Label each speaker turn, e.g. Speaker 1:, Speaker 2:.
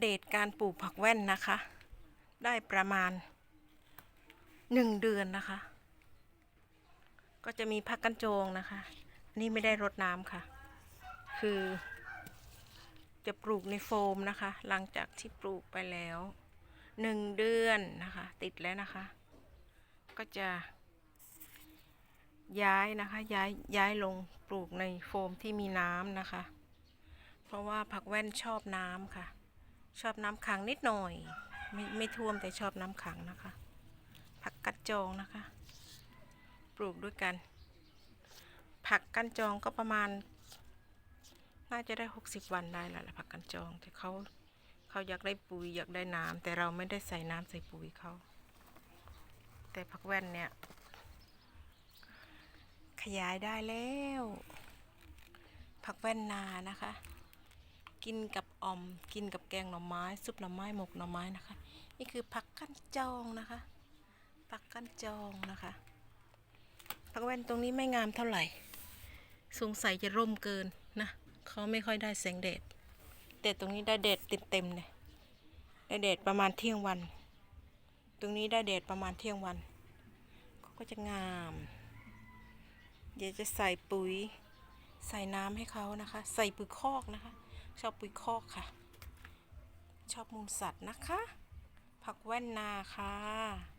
Speaker 1: เดตการปลูกผักแว่นนะคะ ได้ประมาณหนึ่งเดือนนะคะ ก็จะมีผักกันโจงนะคะ นี่ไม่ได้รดน้ำค่ะ คือ จะปลูกในโฟมนะคะ หลังจากที่ปลูกไปแล้วหนึ่งเดือนนะคะ ติดแล้วนะคะ ก็จะย้ายนะคะย้ายย้ายลงปลูกในโฟมที่มีน้ำนะคะ เพราะว่าผักแว่นชอบน้ำค่ะ ชอบน้ำขังนิดหน่อยไม่ไม่ท่วมแต่ชอบน้ำขังนะคะ ผักกัดจองนะคะ ปลูกด้วยกัน ผักกันจองก็ประมาณ น่าจะได้หกสิบวันได้แล้วล่ะผักกันจองแต่เขาเขาอยากได้ปุ๋ยอยากได้น้ำแต่เราไม่ได้ใส่น้ำใส่ปุ๋ยเขาแต่ผักแว่นเนี่ยขยายได้แล้ว ผักแว่นนานะคะ กินกับ อมกินกับแกงหน่อไม้ ซุปหน่อไม้หมกหน่อไม้นะคะ นี่คือผักกั้นจองนะคะผักกั้นจองนะคะผักแว่นตรงนี้ไม่งามเท่าไหร่ สงสัยจะร่มเกินนะเขาไม่ค่อยได้แสงแดดแต่ตรงนี้ได้แดดเต็มๆเลยได้แดดประมาณเที่ยงวัน ตรงนี้ได้แดดประมาณเที่ยงวันเขาก็จะงาม เดี๋ยวจะใส่ปุ๋ยใส่น้ำให้เขานะคะ ใส่ปุ๋ยคอกนะคะ ชอบปุ๋ยคอกค่ะ ชอบมูลสัตว์นะคะ ผักแว่นนาค่ะ